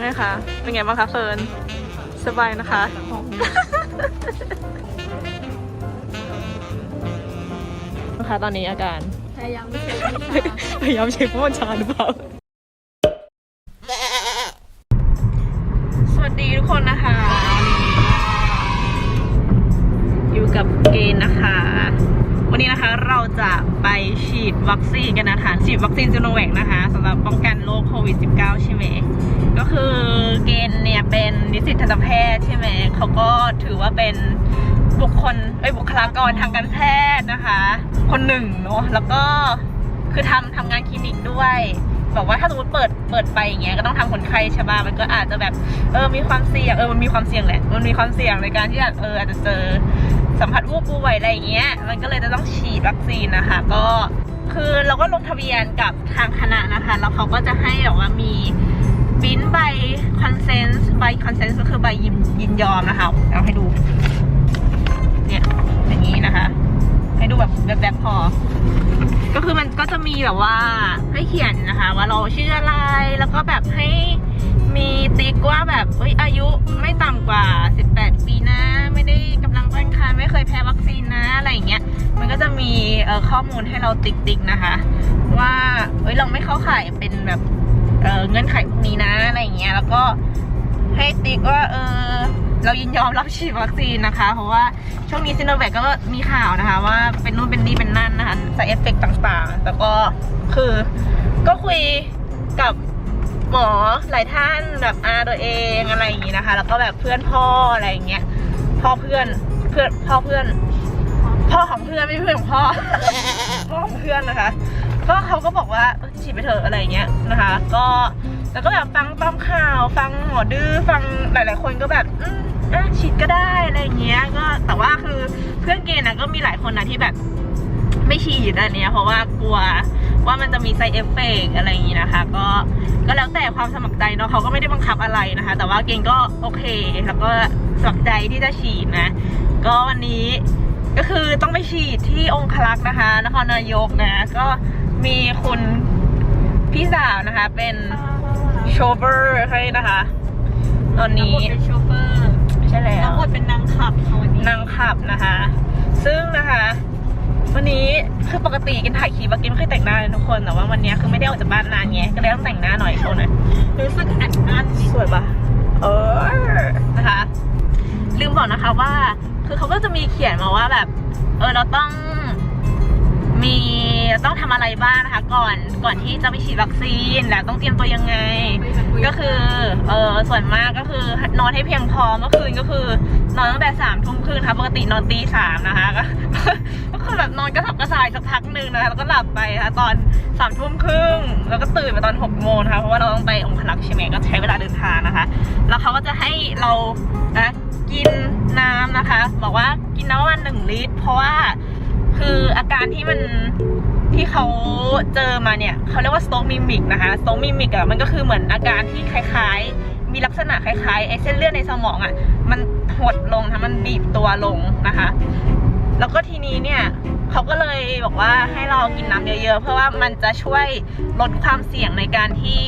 ไงคะ เป็นไงบ้างคะเฟิร์น สบายนะคะ นะคะตอนนี้อาการพยายามไม่ใช่พยายามเช็คว่ามันชาหรือเปล่า สวัสดีทุกคนนะคะ อยู่กับเกณฑ์นะคะ วันนี้นะคะเราจะไปฉีดวัคซีนกันนะคะฉีดวัคซีนซีโนแวคนะคะสำหรับป้องกันโรคโควิด -19 ใช่ไหมก็คือเกณฑ์เนี่ยเป็นนิสิตทันตแพทย์ใช่ไหมเขาก็ถือว่าเป็นบุคคลเอ้บุคลากรทางการแพทย์นะคะ คนหนึ่งเนาะแล้วก็คือทำทำงานคลินิกด้วยบอกว่าถ้าสมมติเปิดเปิดไปอย่างเงี้ยก็ต้องทำคนไข้ใช่ป่ะมันก็อาจจะแบบเออมีความเสี่ยงเออมันมีความเสี่ยงแหละมันมีความเสี่ยงในการที่แบบเอออาจจะเจอ สัมผัสผู้ป่วยอะไรอย่างเงี้ย มันก็เลยจะต้องฉีดวัคซีนนะคะ ก็คือเราก็ลงทะเบียนกับทางคณะนะคะ แล้วเขาก็จะให้แบบว่ามีบินใบคอนเซนส์ใบคอนเซนส์ก็คือใบยินยินยอมนะคะ เอาให้ดู เนี่ยอย่างนี้นะคะ ให้ดูแบบแบบแบบพอ ก็คือมันก็จะมีแบบว่าให้เขียนนะคะ ว่าเราชื่ออะไร แล้วก็แบบให้มีติ๊กว่าแบบเอ้ยอายุไม่ต่ำกว่า 18 ปีนะ ไม่ได้กำลังตั้ง ข้อมูลให้เราติ๊กติ๊กๆนะคะ ว่าเอ้ยเราไม่เข้าข่ายเป็นแบบเออเงื่อนไขพวกนี้นะอะไรอย่างเงี้ยแล้วก็ให้ติ๊กว่าเออเรายินยอมรับฉีดวัคซีนนะคะ เพราะว่าช่วงนี้ซิโนแวคก็มีข่าวนะคะ ว่าเป็นนู่นเป็นนี่เป็นนั่นนะคะสายเอฟเฟกต่างๆแต่ก็คือก็คุยกับหมอหลายท่านแบบอาตัวเองอะไรอย่างงี้นะคะ แล้วก็แบบเพื่อนพ่ออะไรอย่างเงี้ยพ่อเพื่อนเพื่อนพ่อเพื่อน พ่อของเพื่อนไม่ใช่เพื่อนของพ่อ พ่อของเพื่อนนะคะ ก็เขาก็บอกว่าเออฉีดไปเถอะอะไรเงี้ยนะคะ ก็แล้วก็แบบฟังตามข่าว ฟังหมอดื้อฟังหลาย ๆ คนก็แบบอืมอะฉีดก็ได้อะไรเงี้ย ก็แต่ว่าคือเพื่อนเกณฑ์นะก็มีหลายคนนะที่แบบไม่ฉีดอันเนี้ยเพราะว่ากลัวว่ามันจะมีไซเอฟเฟกอะไรอย่างงี้นะคะ ก็ก็แล้วแต่ความสมัครใจเนาะเขาก็ไม่ได้บังคับอะไรนะคะ แต่ว่าเกณฑ์ก็โอเค แล้วก็สมัครใจที่จะฉีดนะ ก็วันนี้ ก็คือต้องไปฉีดที่องคลักษ์นะคะ นครนายกนะ ก็มีคุณพี่สาวนะคะ เป็นโชเฟอร์ให้นะคะ ตอนนี้เป็นโชเฟอร์ใช่แล้แล้ววบทเป็นนางขับค่ะวันนี้นางขับนะคะ ซึ่งนะคะ วันนี้คือปกติกินถ่ายคลิปว่ากินไม่เคยแต่งหน้าเลยทุกคนแต่ว่าวันนี้คือไม่ได้ออกจากบ้านนานไงก็เลยต้องแต่งหน้าหน่อยโชว์หน่อยรู้สึกอัดอั้นนิดสวยปะเออนะคะ ลืมบอกนะคะว่า คือเขาก็จะมีเขียนมาว่าแบบ เออเราต้องมีต้องทำอะไรบ้างนะคะก่อนก่อนที่จะไปฉีดวัคซีนแล้วต้องเตรียมตัวยังไง ก็คือเออส่วนมากก็คือนอนให้เพียงพอเมื่อคืนก็คือนอนตั้งแต่สามทุ่มครึ่งนะคะปกตินอนตีสามนะคะก็ คือแบบนอนกระสับกระส่ายสักพักหนึ่งนะคะแล้วก็หลับไปนะคะตอนสามทุ่มครึ่งแล้วก็ตื่นมาตอนหกโมงนะคะเพราะว่าเราต้องไปองคลักษ์ใช่ไหมก็ใช้เวลาเดินทางนะคะ แล้วเขาก็จะให้เรานะกินน้ำนะคะ บอกว่ากินน้ำประมาณหนึ่งลิตร เพราะว่าคืออาการที่มันที่เขาเจอมาเนี่ยเขาเรียกว่าสโตมิมิกนะคะสโตมิมิกอะมันก็คือเหมือนอาการที่คล้ายๆ มีลักษณะคล้ายๆไอเส้นเลือดในสมองอะมันหดลงนะมันบีบตัวลงนะคะ แล้วก็ทีนี้เนี่ยเขาก็เลยบอกว่าให้เรากินน้ำเยอะๆ เพราะว่ามันจะช่วยลดความเสี่ยงในการที่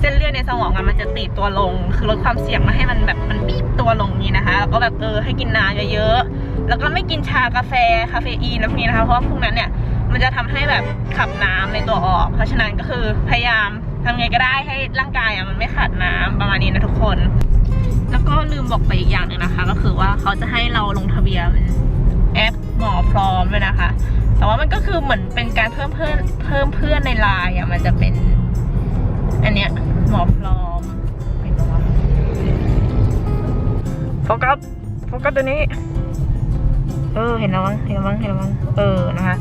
เส้นเลือดในสมองมันจะตีบตัวลง คือลดความเสี่ยงม่ให้มันแบบมันบีบตัวลงนี้นะคะ แล้วก็แบบเออให้กินน้ำเยอะๆ แล้วก็ไม่กินชากาแฟคาเฟอีนอะไรพวกนี้นะคะ เพราะว่าพวกนั้นเนี่ยมันจะทำให้แบบขับน้ำในตัวออก เพราะฉะนั้นก็คือพยายามทำไงก็ได้ให้ร่างกายอะมันไม่ขาดน้ำประมาณนี้นะทุกคน แล้วก็ลืมบอกไปอีกอย่างหนึ่งนะคะ ก็คือว่าเขาจะให้เราลงทะเบียน หมอพร้อมเลยนะคะ แต่ว่ามันก็คือเหมือนเป็นการเพิ่มเพื่อนเพิ่มเพื่อนในไลน์อะมันจะเป็น อันเนี้ยหมอพร้อมเห็นปะวะโฟกัสโฟกัสตัวนี้ เออเห็นแล้วมั้งเห็นแล้วมั้งเห็นแล้วมั้งเออนะคะ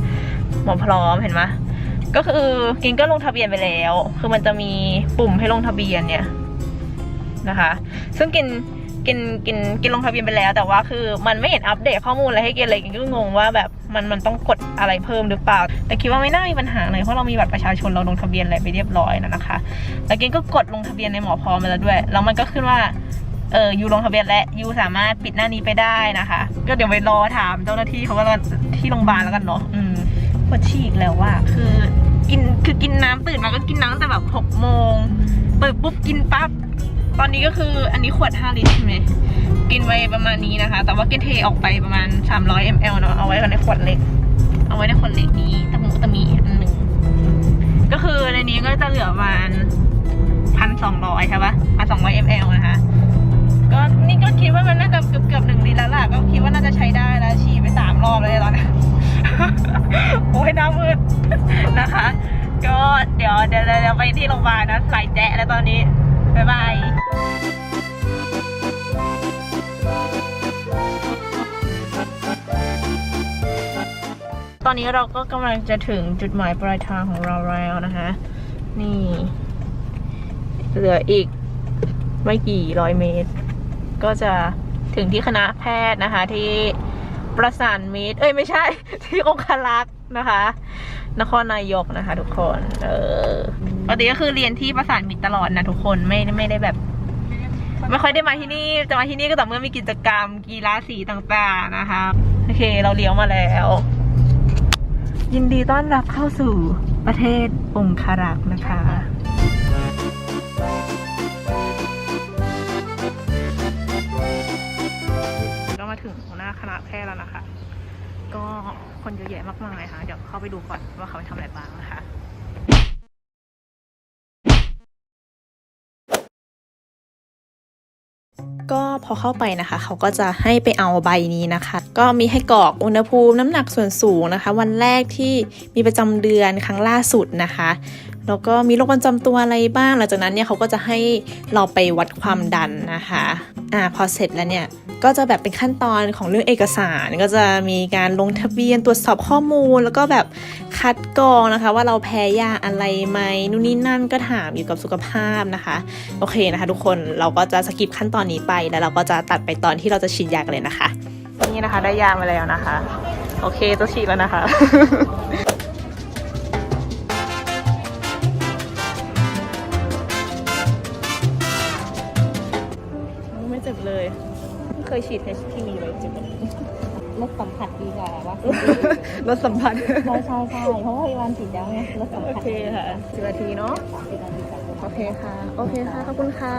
หมอพร้อมเห็นไหมยก็คือกินก็ลงทะเบียนไปแล้ว คือมันจะมีปุ่มให้ลงทะเบียนเนี่ยนะคะ ซึ่งกิน กินกินกินลงทะเบียนไปแล้ว แต่ว่าคือมันไม่เห็นอัปเดตข้อมูลอะไรให้กินเลยกินก็งงว่าแบบมันมันต้องกดอะไรเพิ่มหรือเปล่า แต่คิดว่าไม่น่ามีปัญหาเลยเพราะเรามีบัตรประชาชนเราลงทะเบียนอะไรไปเรียบร้อยแล้วนะคะ แล้วกินก็กดลงทะเบียนในหมอพร้อมมาแล้วด้วย แล้วมันก็ขึ้นว่าเออยูลงทะเบียนและยูสามารถปิดหน้านี้ไปได้นะคะ ก็เดี๋ยวไปรอถามเจ้าหน้าที่เขาว่าที่โรงพยาบาลแล้วกันเนาะอืมปวดฉีกแล้วว่าคือกินคือกินน้ำตื่นมาก็กินน้ำตั้งแต่แบบหกโมงตื่นปุ๊บกินปั๊บ ตอนนี้ก็คืออันนี้ขวด 5 ลิตรใช่ไหมกินไว้ประมาณนี้นะคะ แต่ว่ากินเทออกไปประมาณ 300 ml เนาะเอาไว้ในขวดเล็ก เอาไว้ในขวดเล็กนี้ตะมูตะมีอันหนึ่งก็คือในนี้ก็จะเหลือประมาณพันสองร้อยใช่ปะพันสองร้อย ml นะคะ ก็นี่ก็คิดว่ามันน่าจะเกือบเกือบหนึ่งลิตรแล้วล่ะ ก็คิดว่าน่าจะใช้ได้แล้วฉีดไปสามรอบเลยตอนนี้โอ้ยหน้ามืดนะคะ ก็เดี๋ยวเดี๋ยวเดี๋ยวไปที่โรงพยาบาลนะสายแจ๊ะแล้วตอนนี้ บ๊ายบายตอนนี้เราก็กำลังจะถึงจุดหมายปลายทางของเราแล้วนะคะ นี่ เหลืออีกไม่กี่ร้อยเมตร ก็จะถึงที่คณะแพทย์นะคะที่ประสานมิตร เอ้ยไม่ใช่ ที่องคลักษ์นะคะ นครนายกนะคะ ทุกคน เออปกติก็คือเรียนที่ประสานมิตรตลอดนะทุกคนไม่ไม่ได้แบบ ไม่ค่อยได้มาที่นี่จะมาที่นี่ก็แต่เมื่อมีกิจกรรม กีฬาสีต่างๆนะคะโอเค เราเลี้ยวมาแล้ว ยินดีต้อนรับเข้าสู่ประเทศองคารักษ์นะคะเรามาถึงหน้าคณะแพทย์แล้วนะคะ ก็ คนเยอะแยะมากมายค่ะ เดี๋ยวเข้าไปดูก่อนว่าเขาไปทำอะไรบ้างนะคะก็พอเข้าไปนะคะ เขาก็จะให้ไปเอาใบนี้นะคะ ก็มีให้กรอกอุณหภูมิน้ำหนักส่วนสูงนะคะ วันแรกที่มีประจำเดือนครั้งล่าสุดนะคะ แล้วก็มีโรคประจำตัวอะไรบ้าง หลังจากนั้นเนี่ยเขาก็จะให้เราไปวัดความดันนะคะอ่าพอเสร็จแล้วเนี่ยก็จะแบบเป็นขั้นตอนของเรื่องเอกสารก็จะมีการลงทะเบียนตรวจสอบข้อมูล แล้วก็แบบคัดกรองนะคะ ว่าเราแพ้ยาอะไรไหมนู่นนี่นั่นก็ถามเกี่กับสุขภาพนะคะ โอเคนะคะ ทุกคนเราก็จะสกิปขั้นตอนนี้ไปแล้วเราก็จะตัดไปตอนที่เราจะฉีดยากันเลยนะคะ นี่นะคะได้ยามาแล้วนะคะ โอเคจะฉีดแล้วนะคะ เคยฉีด HPV เลยเจ็บรสสัมผัสดีกว่าว่าลดสัมผัสใช่ใช่ใช่เพราะว่าพยาบาลฉีดแล้วไงรสสัมโอผัสเคค่ะสิบนาทีเนาะสิบนาทีจากโอเคค่ะ โอเคค่ะ ขอบคุณค่ะ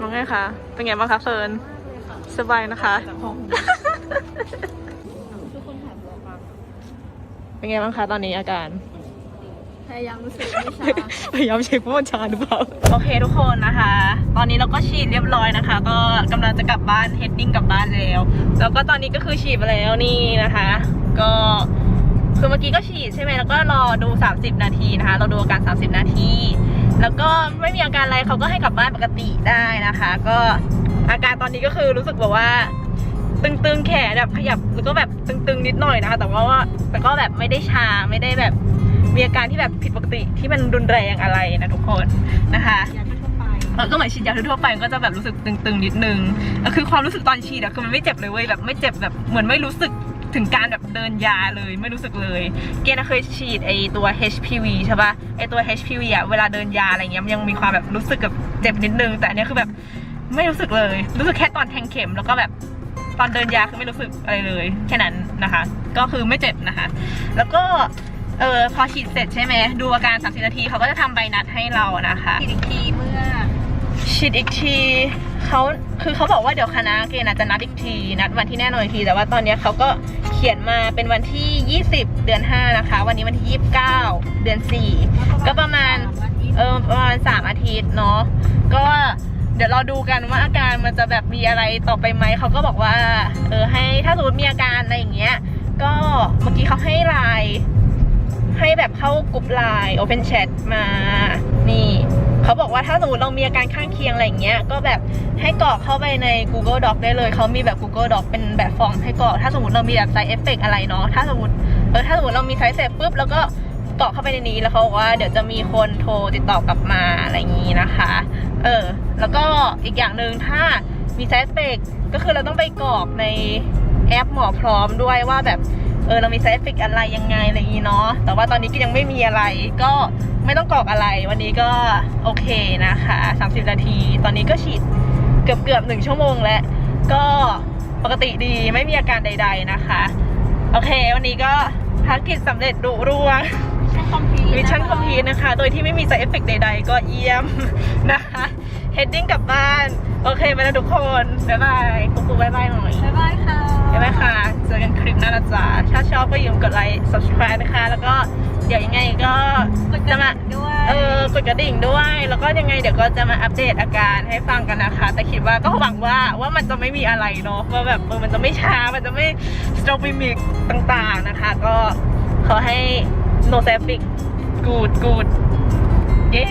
มองไงคะ เป็นไงบ้างคะเฟิร์นสบายนะคะทุกคนถามเราว่าเป็นไงบ้างคะตอนนี้อาการ พยายามรู้สึกไม่ชาพยายามเช็คว่ามันชาหรือเปล่า โอเคทุกคนนะคะ ตอนนี้เราก็ฉีดเรียบร้อยนะคะ ก็กำลังจะกลับบ้านเฮดดิ้งกลับบ้านแล้ว แล้วก็ตอนนี้ก็คือฉีดไปแล้วนี่นะคะ ก็คือเมื่อกี้ก็ฉีดใช่ไหมแล้วก็รอดู 30 นาทีนะคะ เราดูอาการ 30 นาที แล้วก็ไม่มีอาการอะไรเขาก็ให้กลับบ้านปกติได้นะคะ ก็อาการตอนนี้ก็คือรู้สึกแบบว่า ตึงๆแขนแบบขยับแล้วก็แบบตึงๆนิดหน่อยนะคะ แต่ว่าแต่ก็แบบไม่ได้ชาไม่ได้แบบ มีอาการที่แบบผิดปกติที่มันรุนแรงอะไรนะทุกคนนะคะยาทั่วไปเออก็เหมือนฉีดยาทั่วๆไปก็จะแบบรู้สึกตึงๆนิดนึงแล้วคือความรู้สึกตอนฉีดอะคือมันไม่เจ็บเลยเว้ยแบบไม่เจ็บแบบเหมือนไม่รู้สึกถึงการแบบเดินยาเลยไม่รู้สึกเลย เกณฑ์เคยฉีดไอตัว HPV ใช่ปะไอตัว HPV อะเวลาเดินยาอะไรเงี้ยมันยังมีความแบบรู้สึกแบบเจ็บนิดนึง แต่อันเนี้ยคือแบบไม่รู้สึกเลย รู้สึกแค่ตอนแทงเข็มแล้วก็แบบตอนเดินยาคือไม่รู้สึกอะไรเลย แค่นั้นนะคะ ก็คือไม่เจ็บนะคะ แล้วก็ เออพอฉีดเสร็จใช่ไหมดูอาการ 30 นาทีเขาก็จะทำใบนัดให้เรานะคะฉีดอีกทีเมื่อฉีดอีกทีเขาคือเขาบอกว่าเดี๋ยวคณะเกณฑ์อาจจะนัดอีกที นัดวันที่แน่นอนอีกที แต่ว่าตอนเนี้ยเขาก็เขียนมาเป็นวันที่ 20 เดือน 5 นะคะ วันนี้วันที่ 29 เดือน 4 ก็ประมาณเออประมาณ3อาทิตย์เนาะก็เดี๋ยวเราดูกันว่าอาการมันจะแบบมีอะไรต่อไปไหมเขาก็บอกว่าเออให้ถ้าสมมติมีอาการอะไรอย่างเงี้ยก็เมื่อกี้เขาให้ไลน์ ให้แบบเข้ากลุ่มไลน์ Open Chat มา นี่เขาบอกว่าถ้าสมมติเรามีอาการข้างเคียงอะไรอย่างเงี้ย ก็แบบให้กรอกเข้าไปใน Google Doc ได้เลย เขามีแบบ Google Doc เป็นแบบฟอร์มให้กรอก ถ้าสมมติเรามีแบบ side effect อะไรเนาะ ถ้าสมมติเออถ้าสมมติเรามี side effect ปุ๊บแล้วก็กรอกเข้าไปในนี้แล้วเขาบอกว่าเดี๋ยวจะมีคนโทรติดต่อกลับมาอะไรอย่างงี้นะคะ เออ แล้วก็อีกอย่างหนึ่งถ้ามี side effect ก็คือเราต้องไปกรอกในแอปหมอพร้อมด้วยว่าแบบ ออเรามี side effect อะไรยังไงอะไรอย่างนี้เนาะแต่ว่าตอนนี้ก็ยังไม่มีอะไรก็ไม่ต้องกรอกอะไร วันนี้ก็โอเคนะคะ 30 นาที ตอนนี้ก็ฉีดเกือบเกือบหนึ่งชั่วโมงแล้ว ก็ปกติดีไม่มีอาการใด ๆนะคะ โอเค วันนี้ก็ภารกิจสำเร็จดุร่วงชั่นคอมพลีทมิชชั่นคอมพลีทนะคะ โดยที่ไม่มี side effect ใด ๆ ก็เยี่ยมนะคะ heading กลับบ้าน โอเคไปแล้วทุกคน บ๊ายบายกุ๊กกุ๊กบ๊ายบายหน่อย บ๊ายบายค่ะ บ๊ายบายค่ะ เจอกันคลิปหน้านะจ๊ะถ้าชอบก็อย่าลืมกดไลค์ subscribe นะคะ แล้วก็เดี๋ยวยังไงก็กดกจะระมาดิ่งด้วยเออกดกระดิ่งด้วย แล้วก็ยังไงเดี๋ยวก็จะมาอัปเดตอาการให้ฟังกันนะคะ แต่คิดว่าก็หวังว่าว่ามันจะไม่มีอะไรเนาะว่าแบบเออมันจะไม่ช้ามันจะไม่สโตร m มิกต่างๆนะคะ ก็ขอให้ no traffic good good เย้